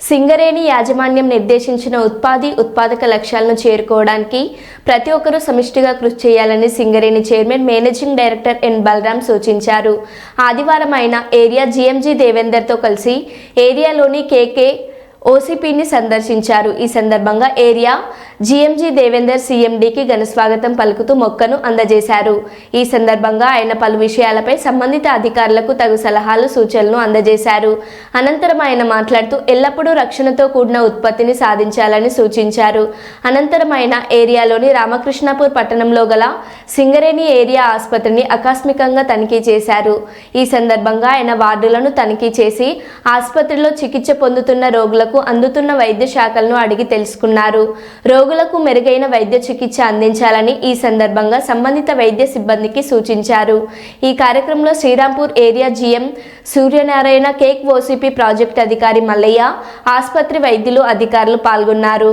సింగరేణి యాజమాన్యం నిర్దేశించిన ఉత్పాది ఉత్పాదక లక్ష్యాలను చేరుకోవడానికి ప్రతి ఒక్కరూ సమిష్టిగా కృషి చేయాలని Singareni chairman managing director N. Balram సూచించారు. ఆదివారం ఆయన ఏరియా జీఎంజీ దేవేందర్తో కలిసి ఏరియాలోని కేకే ఓసీపీని సందర్శించారు. ఈ సందర్భంగా ఏరియా జీఎంజీ దేవేందర్ సీఎండీకి ఘనస్వాగతం పలుకుతూ మొక్కను అందజేశారు. ఈ సందర్భంగా ఆయన పలు విషయాలపై సంబంధిత అధికారులకు తగు సలహాలు సూచనలు అందజేశారు. అనంతరం ఆయన మాట్లాడుతూ ఎల్లప్పుడూ రక్షణతో కూడిన ఉత్పత్తిని సాధించాలని సూచించారు. అనంతరం ఆయన ఏరియాలోని రామకృష్ణాపూర్ పట్టణంలో గల సింగరేణి ఏరియా ఆసుపత్రిని ఆకస్మికంగా తనిఖీ చేశారు. ఈ సందర్భంగా ఆయన వార్డులను తనిఖీ చేసి ఆసుపత్రిలో చికిత్స పొందుతున్న రోగులకు రోగులకు అందుతున్న వైద్య శాఖలను అడిగి తెలుసుకున్నారు. రోగులకు మెరుగైన వైద్య చికిత్స అందించాలని ఈ సందర్భంగా సంబంధిత వైద్య సిబ్బందికి సూచించారు. ఈ కార్యక్రమంలో శ్రీరాంపూర్ ఏరియా జీఎం సూర్యనారాయణ కేక్ ఓసీపీ ప్రాజెక్ట్ అధికారి మల్లయ్య ఆసుపత్రి వైద్యులు అధికారులు పాల్గొన్నారు.